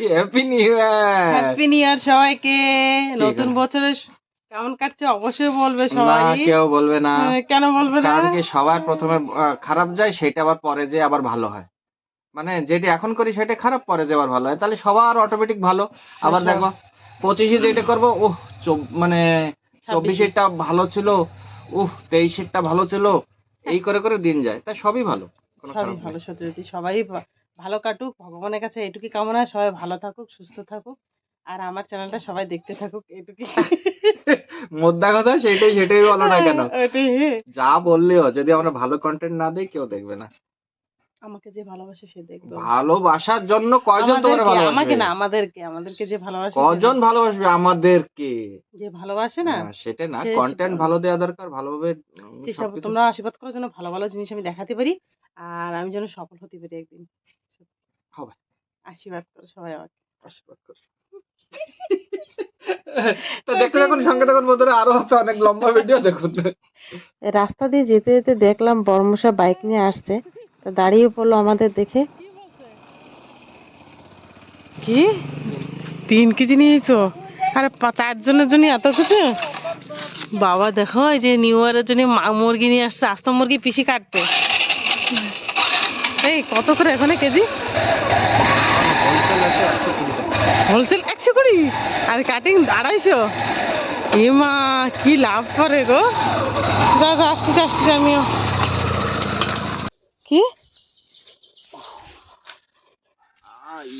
Happy new year happy new year সবাইকে। নতুন আছে? বছরে কেমন কাটছে? অবশ্যই বলবে সবাই। কেউ বলবে না। কেন বলবে না? কারণ কি সবার প্রথমে খারাপ যায় সেটা আবার পরে যে আবার ভালো হয়। মানে যেটা এখন করি সেটা খারাপ পরে যে আবার ভালো হয়। তাহলে সবার অটোমেটিক ভালো। আবার দেখো পঁচিশে যেটা করব ওহ মানে। চব্বিশেরটা ভালো ছিল উহ তেইশেরটা ভালো ছিল এই করে করে দিন যায়। তা সবই ভালো সবই ভালো। সত্যি সবাই ভালো কাটুক ভগবানের কাছে এটুকুই কামনা সবাই ভালো থাকুক সুস্থ থাকুক। আর আমার চ্যানেলটা সবাই দেখতে থাকুক এটুকুই। মোদ্দা কথা সেটাই সেটাই বলো না কেন? যা বললেও যদি আমরা ভালো কন্টেন্ট না দিই কেউ দেখবে না। আমাকে যে ভালোবাসে সে দেখবে। ভালোবাসার জন্য কয়জন তোমার আমাদেরকে, আমাকে না আমাদেরকে আমাদেরকে যে ভালোবাসে সে কজন ভালোবাসবে? আমাদেরকে। যে ভালোবাসে না সেটা না কন্টেন্ট ভালো দেওয়া দরকার ভালোভাবে চেষ্টা তোমরা আশীর্বাদ করার জন্য ভালো ভালো জিনিস আমি দেখাতে পারি আর আমি যেন সফল হতে পারি একদিন। হবে। আশীর্বাদ করো সবাই আমাকে। আশীর্বাদ করো। তো দেখতে সঙ্গে বন্ধুরা আরও আছে অনেক লম্বা ভিডিও দেখুন। রাস্তা দিয়ে যেতে যেতে দেখলাম বর্মশা বাইক নিয়ে আসছে। তা দাঁড়িয়ে পড়ল আমাদের দেখে। কি? তিন কেজি নিয়েছো? আরে চারজনের জন্য এত কিছু? বাবা দেখো এই যে নিউ ইয়ারের জন্য মুরগি নিয়ে আসছে আস্ত মুরগি পিসি কাটতে এই কত করে এখানে কেজি? হোলসেল একশো কুড়ি? আর কাটিং আড়াইশো? এ মা কি লাভ করে গো? যা আসতে আসতে আমিও কি?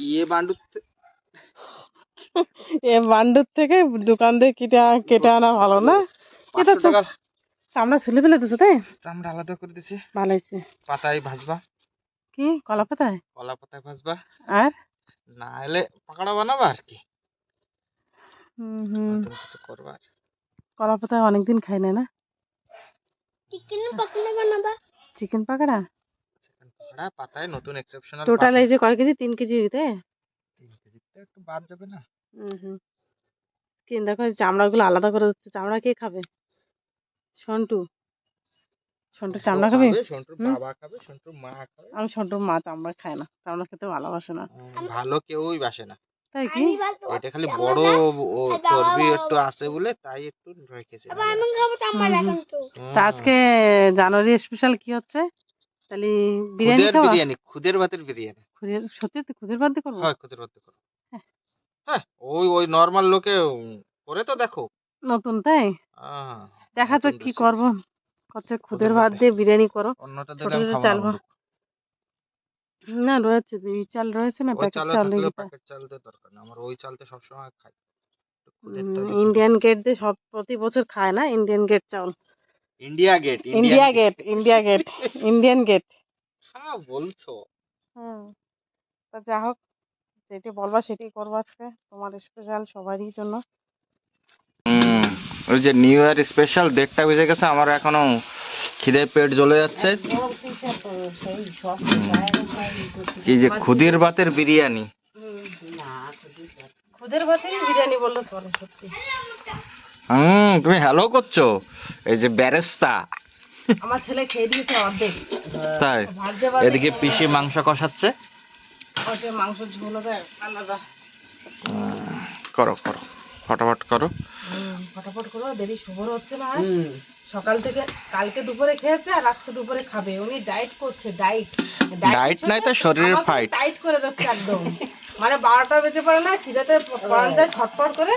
ইয়ে এ বান্ডুর থেকে দোকান থেকে কেটে কেটে আনা ভালো না? এটা তো- চামড়া ছুলে ফেলে দিছো তাই? চামড়া আলাদা করে দিছি। ভালো হয়েছে। পাতায় ভাজবা কি? কলা পাতায় কলা পাতায় ভাজবা? আর? না এলে পাকড়া বানাবা আর কি। হুম কিছু করবা। কলা পাতায় অনেকদিন খাই না না? চিকেন পাকড়া চিকেন পাকোড়া? পাতায় নতুন এক্সেপশনাল টোটাল এই যে কয় কেজি? তিন কেজি হইতে একটু বাদ যাবে না। হুম হুম। স্কিন দেখো চামড়াগুলো আলাদা করে দিচ্ছে। চামড়া কে খাবে? সন্টু সন্টু চামড়া খাবে? সন্টুর বাবা খাবে সন্টুর মা খাবে। আমি সন্টুর মা চামড়া খায় না চামড়া খেতে ভালোবাসে না। ভালো কেউই বাসে না। তাই কি? এটা খালি বড় ও চর্বি একটু আছে বলে তাই একটু রেখেছে। তা। আজকে জানুয়ারি স্পেশাল কি হচ্ছে? তাহলে বিরিয়ানি খুদের খাওয়া? বিরিয়ানি খুদের ভাতের বিরিয়ানি। খুদের সত্যি তো খুদের দিয়ে করব? হয় খুদের ভাত করো হ্যাঁ। হ্যাঁ ওই ওই নর্মাল লোকে করে তো দেখো। নতুন তাই? আহ, দেখা যাক কি। করব। করছে খুদের ভাত দিয়ে বিরিয়ানি করো। ছোট ছোট চাল না না রয়েছে দুই চাল রয়েছে না প্যাকেট চাল প্যাকেট চাল দরকার না আমার ওই চালতে সবসময় খাই। খুদের তৈরি করি। ইন্ডিয়ান গেট দিয়ে সব প্রতি বছর খায় না ইন্ডিয়ান গেট চাউল? India gate India gate India gate Indian gate হ্যাঁ বলছো। হুম তা যা হোক যেটি বলবা সেটাই করব আজকে। তোমার স্পেশাল সবারই জন্য। ওই যে নিউ ইয়ার স্পেশাল দেড়টা বেজে গেছে? আমার এখনও খিদে পেট জ্বলে যাচ্ছে। এই যে খুদের ভাতের বিরিয়ানি। হুম তুমি হ্যালো করছ? এই যে ব্যারেস্তা। আমার ছেলে খেয়ে দিয়েছে অর্ধেক। তাই? এদিকে পিসি মাংস কষাচ্ছে। মাংস ঝোল আলাদা। করো করো। ফটাফট করো। ফটাফট করো দেরি শুভর হচ্ছে না। সকাল থেকে কালকে দুপুরে খেয়েছে আর আজকে দুপুরে খাবে। উনি ডাইট করছে ডাইট Diet নাই তো শরীরের fight। টাইট করে দিচ্ছে একদম। মানে বারোটা বেজে পড়ে না খিদেতে পড়ান যায় ছটপট করে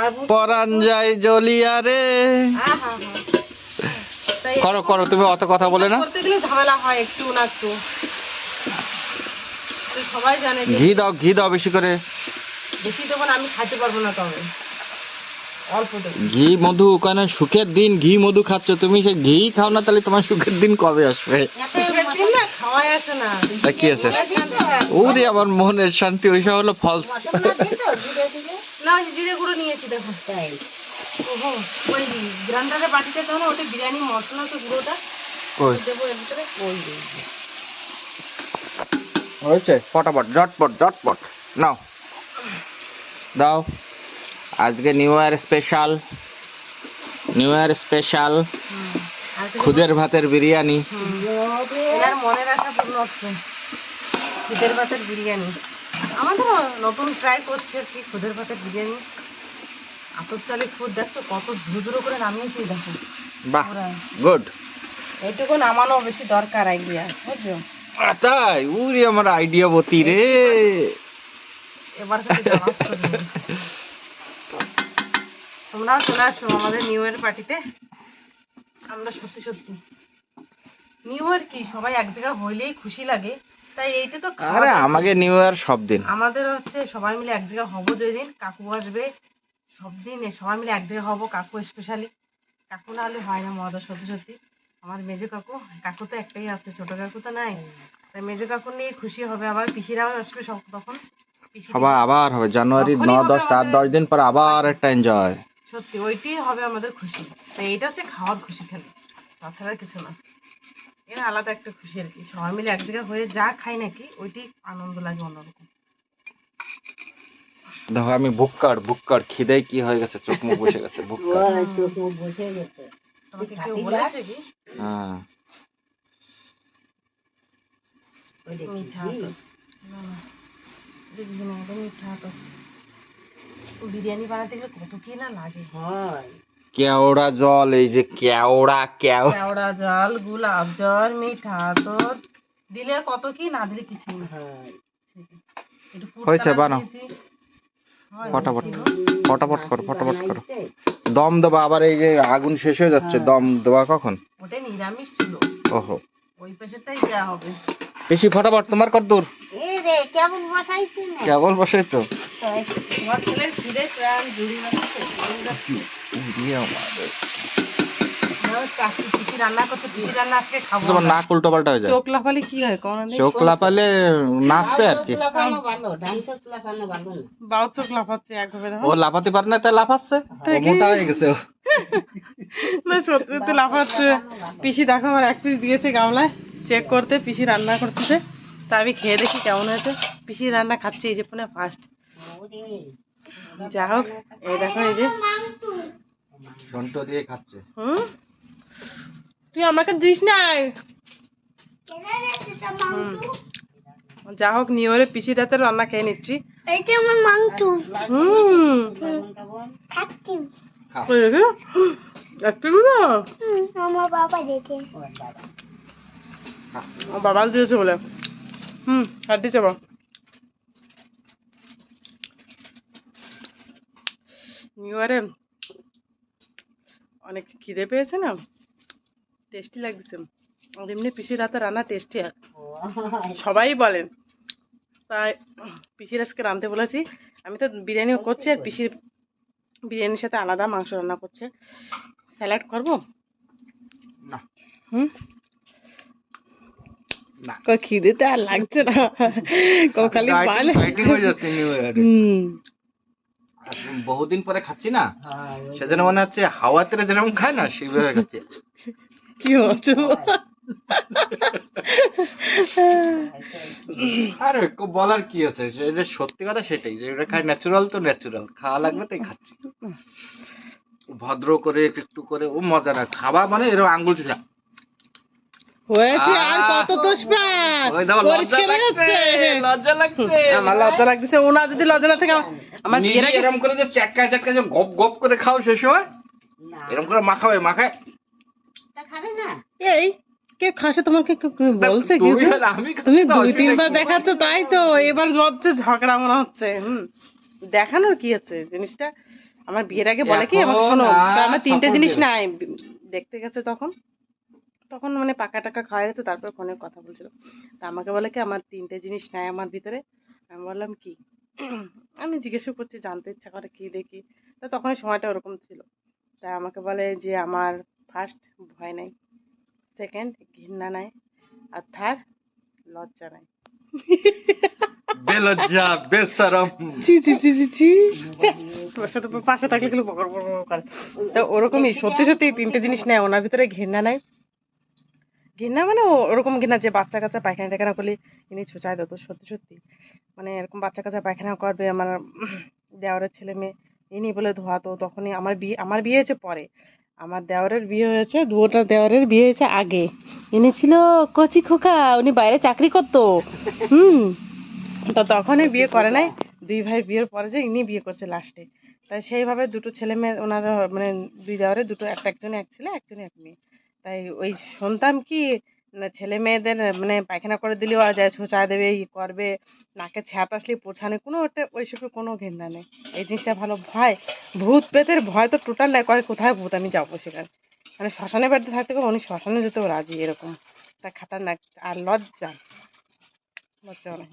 আর পরান যায় জলিয়া রে। আহা তাই করো করো তুমি অত কথা বলে না। করতে গেলে ঝামেলা হয় একটু না একটু। সবাই জানে ঘি দাও ঘি দাও বেশি করে। বেশি দেবো না আমি খাইতে পারব না তবে অল্প দেবো। ঘি মধু ওখানে সুখের দিন ঘি মধু খাচ্ছ? তুমি সে ঘি খাও না তাহলে তোমার সুখের দিন কবে আসবে? খাওয়াই আসে না। তা কি আছে? ওরে আমার মনের শান্তি ওইসব হলো ফলস না ওই জিরে গুঁড়ো নিয়েছি দেখো। তাই। ওহো ওই গ্রাইন্ডারে বাটিতে দাও না ওটা বিরিয়ানি মশলা তো গুঁড়োটা। কই? দেবো এর ভিতরে। ওই হয়েছে? ফটাফট ঝটপট ঝটপট। নাও। দাও। আজকে new year special new year special খুদের ভাতের বিরিয়ানি। এনার মনের আশা পূর্ণ হচ্ছে। খুদের ভাতের বিরিয়ানি। আমাদেরও নতুন ট্রাই করছে আর কি খুদের ভাতের বিরিয়ানি। আতর চালে খুদ দেখছ কত ধুরো ধুরো করে নামিয়েছি দেখো। বাহ গুড এইটুকু নামানো বেশি দরকার আইডিয়া বুঝছ? তাই? উরি আমার আইডিয়া বতি রে। এবার। তোমরাও চলে আসো আমাদের নিউ ইয়ার পার্টিতে আমরা সত্যি সত্যি। নিউ ইয়ার কি? সবাই এক জায়গায় হইলেই খুশি লাগে। তাই এইটা তো আরে আমাকে নিউ ইয়ার সব দিন। আমাদের হচ্ছে সবাই মিলে এক জায়গায় হব যেদিন। কাকু আসবে সব দিন। সবাই মিলে এক জায়গায় হব কাকু স্পেশালি কাকু না হলে হয় না মজা সত্যি সত্যি। আমার মেজো কাকু কাকু তো একটাই আছে ছোট কাকু তো নাই। তাই মেজো কাকু নিয়ে খুশি হবে। আবার পিসিরাও আসবে সব তখন। আবার আবার হবে। জানুয়ারি ন দশ চার দশ দিন পর আবার একটা এনজয় সত্যি ওইটাই হবে আমাদের খুশি। তাই এটা হচ্ছে খাওয়ার খুশি খালি। তাছাড়া কিছু না। এটা আলাদা একটা খুশি আর কি। সবাই মিলে এক জায়গায় হয়ে যা খাই নাকি ওইটাই আনন্দ লাগে অন্যরকম। দেখো আমি বুক্কার বুক্কার খিদে কি হয়ে গেছে? চোখ মুখ বসে গেছে বুক্কার তোমাকে কেউ বলেছে কি? হ্যাঁ। মিঠা না। দেখবি না একদম মিঠা তো। বিরিয়ানি বানাতে গেলে কত কি না লাগে। কেওড়া জল এই যে কেওড়া কেওড়া জল গোলাপ জল মিঠা দিলে কত কি না দিলে কিছুই না। হয়েছে, বানাও। ফটাফট। ফটাফট করো ফটাফট করো। দম দেবা আবার এই যে আগুন শেষ হয়ে যাচ্ছে দম দেওয়া কখন? ওটা নিরামিষ ছিল। ওহো। ওই পেশাটাই দেওয়া হবে। বেশি ফটাফট তোমার কত দূর। কেমন বসাইছি না? কেবল প্রাণ জুড়ি। নাক উল্টো পাল্টা হয়ে যায়। চোখ লাফালে কি হয় চোখ নাচবে আর কি। বাউ চোখ লাফাচ্ছে ও লাফাতে পারে না তাই লাফাচ্ছে? মোটা হয়ে গেছে না সত্যি সত্যি লাফাচ্ছে। পিসি দেখো আমার এক পিস দিয়েছে গামলায়। চেক করতে পিসি রান্না করতেছে। তা আমি খেয়ে দেখি কেমন হয়েছে। পিসি রান্না খাচ্ছে এই যে ফোনে ফার্স্ট যা হোক এই দেখো এই যে। দিয়ে খাচ্ছে। হুম? তুই আমাকে দিস নাই হুম। যা হোক নিয়ে ওরে পিসি রাতে রান্না খেয়ে নিচ্ছি। এইটা আমার হুম। খাচ্ছি বাবা দিয়েছে বলে। হুম আর দিচ্ছে নিউ ইয়ারে অনেক খিদে পেয়েছে না? টেস্টি লাগছে। আর এমনি পিসির রাতে রান্না টেস্টি সবাই বলেন। তাই পিসির আজকে রাঁধতে বলেছি। আমি তো বিরিয়ানি করছি আর পিসির বিরিয়ানির সাথে আলাদা মাংস রান্না করছে। স্যালাড করব? না। হুম? না। কই খিদে তো আর লাগছে না। কো খালি পালে। dieting হয়ে যাচ্ছে নিউ ইয়ারে হুম। বহুদিন পরে খাচ্ছি না। সেজন্য মনে হচ্ছে হাওয়াতে যেরকম খায় না সেভাবে খাচ্ছি। কি হচ্ছে আরে কো- বলার কি আছে? সেটা সত্যি কথা সেটাই যে এটা খাই ন্যাচুরাল তো ন্যাচুরাল খাওয়া লাগবে তাই খাচ্ছি। ভদ্র করে একটু একটু করে ও মজা না। খাবা মানে এরকম আঙ্গুল চুষা। হয়েছে আর কত তোষপা লজ্জা পরিষ্কার লাগছে লজ্জা লাগছে। আমার লজ্জা লাগতেছে ওনা যদি লজ্জা না থাকে আমার- নিজে এরকম করে যে চাটকা চাটকা যে গপ গপ করে খাও সে সময়? এরকম করে মাখাবে মাখায়? খাবে না। এই কে খাসে তোমাকে বলছে তুমি কিছু? তুমি দুই তিনবার? দেখাচ্ছ তাই তো এবার হচ্ছে ঝগড়া মনে হচ্ছে হুম। দেখানোর কি আছে জিনিসটা? আমার বিয়ের আগে বলে কি আমার শোনো আমার তিনটে জিনিস নাই। দেখতে গেছে তখন? তখন মানে পাকা টাকা খাওয়া গেছে তারপর ফোনে কথা বলছিল। তা আমাকে বলে কি আমার তিনটে জিনিস নাই আমার ভিতরে? আমি বললাম কি? আমি জিজ্ঞাসা করছি জানতে ইচ্ছা করে কি দেখি? তা তখন সময়টা ওরকম ছিল। তা আমাকে বলে যে আমার ফার্স্ট ভয় নাই সেকেন্ড ঘৃণা নাই আর থার্ড লজ্জা নাই। বেলজ্জা বেসরম। ছি ছি ছি ছি তোর সাথে পাশে থাকলে গেলে বকর বকর করে তো ওরকমই সত্যি সত্যি তিনটে জিনিস নেই ওনার ভিতরে ঘৃণা নাই। ঘৃণা মানে ওরকম ঘৃণা যে বাচ্চা কাচ্চা পায়খানা টায়খানা করলে ইনি ছুচাই দিত সত্যি সত্যি। মানে এরকম বাচ্চা কাচ্চা পায়খানা করবে, আমার দেওয়ারের ছেলে মেয়ে। ইনি বলে ধোয়াতো তখনই আমার বিয়ে আমার বিয়ে হয়েছে পরে। আমার দেওয়ারের বিয়ে হয়েছে দুটা দেওয়ারের বিয়ে হয়েছে আগে। ইনি ছিল কচি খোকা, উনি বাইরে চাকরি করতো। হুম। তো তখনই বিয়ে করে নাই। দুই ভাই বিয়ের পরে যে ইনি বিয়ে করছে লাস্টে। তাই সেইভাবে দুটো ছেলে মেয়ে, ওনারা মানে দুই দেওয়ারে দুটো, একটা একজনে এক ছেলে, একজনে এক মেয়ে। তাই ওই শুনতাম কি ছেলে মেয়েদের মানে পায়খানা করে দিলেও যায় ছোঁচা দেবে, ই করবে, নাকে ছ্যাপ আসলে পোছানে কোনো একটা ওইসবের কোনো ঘেন্না নেই। এই জিনিসটা ভালো ভয়, ভূত পেতের ভয় তো টোটাল নাই, কয় কোথায় ভূত, আমি যাব সেখানে। মানে শ্মশানে বাড়িতে থাকতে গেলে উনি শ্মশানে যেতেও রাজি এরকম। তা খাতারনাক, আর লজ্জা। লজ্জাও নাই।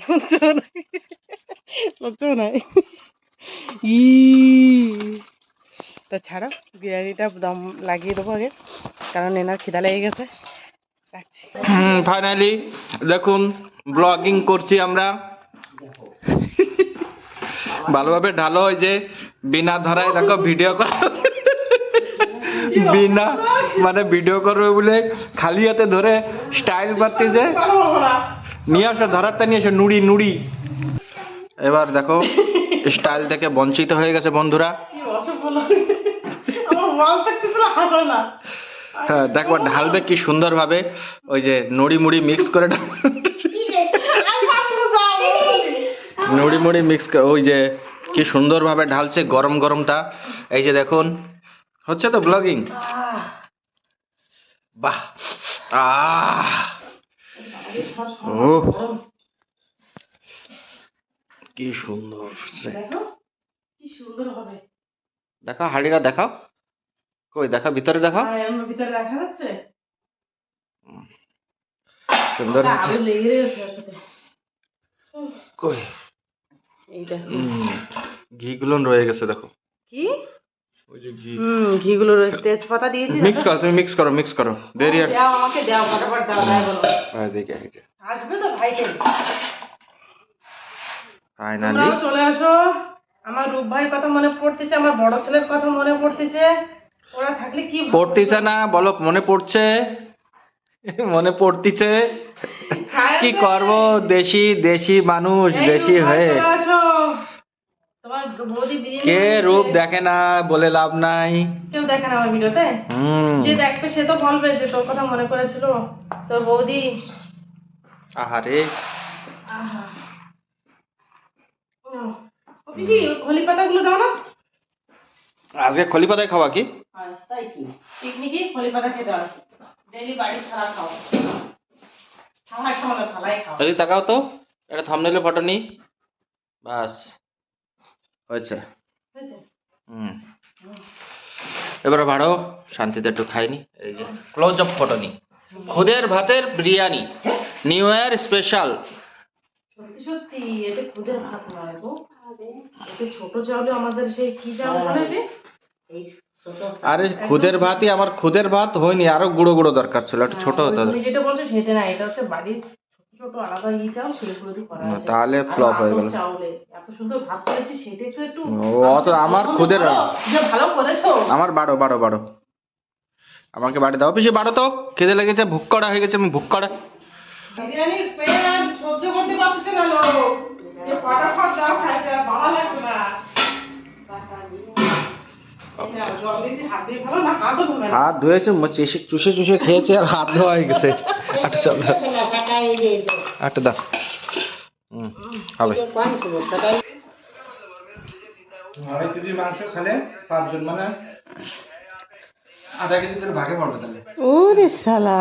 লজ্জাও নাই। লজ্জাও নাই। ই তা ছাড়ো বিরিয়ানিটা দম লাগিয়ে দেবো আগে কারণ এনার খিদা লেগে গেছে। ফাইনালি দেখুন ব্লগিং করছি আমরা। ভালোভাবে ঢালো ওই যে বিনা ধরায় দেখো ভিডিও কর বিনা মানে ভিডিও করবে বলে খালি হাতে ধরে স্টাইল করতে যে নিয়ে আসো ধরারটা নিয়ে আসো নুড়ি নুড়ি। এবার দেখো স্টাইল থেকে বঞ্চিত হয়ে গেছে বন্ধুরা। হাসো না। হ্যাঁ দেখো ঢালবে কি সুন্দরভাবে ওই যে নুড়ি মুড়ি মিক্স করে ঢাল- নুড়ি মুড়ি মিক্স ওই যে কি সুন্দরভাবে ঢালছে গরম গরমটা। এই যে দেখুন হচ্ছে তো ব্লগিং বাহ আহ। ও কি সুন্দর দেখো কি সুন্দর হবে। দেখাও হাড়িটা দেখাও। কই দেখা ভিতরে আর এর ভিতরে দেখা যাচ্ছে। সুন্দর হয়েছে। ওর সাথে কই? এই দেখো। হুম, ঘিগুলো রয়ে গেছে দেখো। কি? ওই যে ঘি। হুম ঘিগুলো রয়েছে, তেজপাতা দিয়েছি মিক্স করো তুমি মিক্স করো মিক্স করো। দেরি দাও আমাকে দাও ফটাফট দাও তাই বলো। হ্যাঁ, দেখি আসবে তো ভাইকে। ফাইনালি চলে আসো। আমার রূপ ভাইয়ের কথা মনে পড়তেছে আমার বড় ছেলের কথা মনে পড়তেছে। ওরা থাকলে কি পড়তিছে না বলো মনে পড়ছে? মনে পড়তিছে? কি? করব? দেশি দেশি মানুষ দেশি হয়ে। চলে আসো। তোমার বৌদি বিরিয়ানি কে রূপ দেখে না বলে লাভ নাই। কেউ দেখে না আমার ভিডিওতে? যে দেখবে সে তো বলবে যে তোর কথা মনে করেছিল তোর বৌদি? আহারে। আহা। ও পিসি খলি পাতাগুলো দাও না। আজকে খলি পাতায় খাওয়া কি? তাই কি? পিকনিকে খলি পাতা খেতে হয়। ডেলি বাড়ি ছাড়া খাও। তাকাও তো। এটা থামনেলে ফটো নি। বাস। হয়েছে। হুম। এবারে বাড়ো শান্তিতে একটু খাইনি এই যে ক্লোজ আপ ফটো নি। খুদের ভাতের বিরিয়ানি। নিউ ইয়ার স্পেশাল সত্যি সত্যি এটা খুদের ভাত নয় গো। ছোট চাউলে আমাদের সেই কি চাউল বলে রে আরে খুদের ভাতই আমার খুদের ভাত হয়নি আরও গুঁড়ো গুঁড়ো দরকার ছিল একটু ছোট হতে তুমি যেটা বলছো সেটা না এটা হচ্ছে বাড়ির ছোট ছোট আলাদা ই চাউল সেগুলো দিয়ে করা আছে। তাহলে ফ্লপ হয়ে আদর গেল। চাউলে এত সুন্দর ভাত করেছি সেটা তো একটু ও আমার খুদের যে ভালো করেছ। আমার বাড়ো বাড়ো বাড়ো আমাকে বাড়ি দাও বেশি বাড়ো তো। খেতে লেগেছে ভুক করা হয়ে গেছে আমি ভুক করা বিরিয়ানি পেয়ে সহ্য করতে পারতেছে না লোক। যে ফটাফট দাও খাইতে আর লাগবে না। জল দিয়েছি হাত ধোবে না। হাত ধুয়েছে ম- চুষে চুষে চুষে খেয়েছে আর হাত ধোয়া হয়ে গেছে। আচ্ছা চল আচ্ছা দাও। হুম হবে আড়াই কেজি মাংস খেলে পাঁচজন মানে আধা কেজি তোর ভাগে পড়বে তাহলে। ওরে শালা।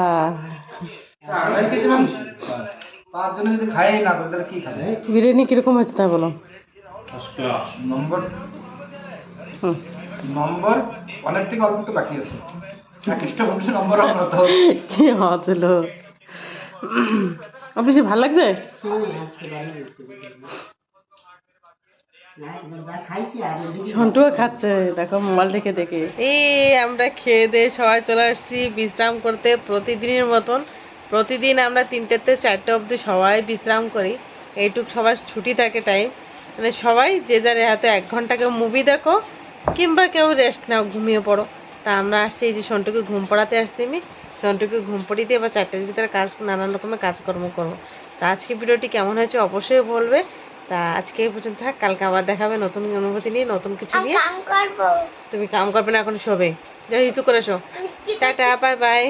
আড়াই কেজি মাংস। পাঁচজনে যদি খাই না করে তাহলে কি খাবে? বিরিয়ানি কীরকম হয়েছে তাই বলো। নম্বর। হুম। নম্বর অনেক থেকে অল্প বাকি আছে। অফিসে ভালো লাগছে? সন্টুও খাচ্ছে, দেখো মোবাইল থেকে দেখে। এই আমরা খেয়ে সবাই চলে আসছি বিশ্রাম করতে প্রতিদিনের মতন। প্রতিদিন আমরা তিনটেতে চারটে অবধি সবাই বিশ্রাম করি। এইটুক সবার ছুটি থাকে টাইম মানে সবাই যে যার হাতে এক ঘণ্টা কেউ মুভি দেখো কিংবা কেউ রেস্ট নাও ঘুমিয়ে পড়ো। তা আমরা আসছি এই যে সন্টুকে ঘুম পড়াতে আসছি আমি। সন্টুকে ঘুম পড়িয়ে দিয়ে বা চারটের ভিতরে কাজ নানান রকমের কাজকর্ম করব। তা আজকে ভিডিওটি কেমন হয়েছে অবশ্যই বলবে। তা আজকে এই পর্যন্ত থাক কালকে আবার দেখাবে নতুন অনুভূতি নিয়ে নতুন কিছু নিয়ে। তুমি কাম করবে না এখন শোবে। যাই হিসু করে শো। Tata bye bye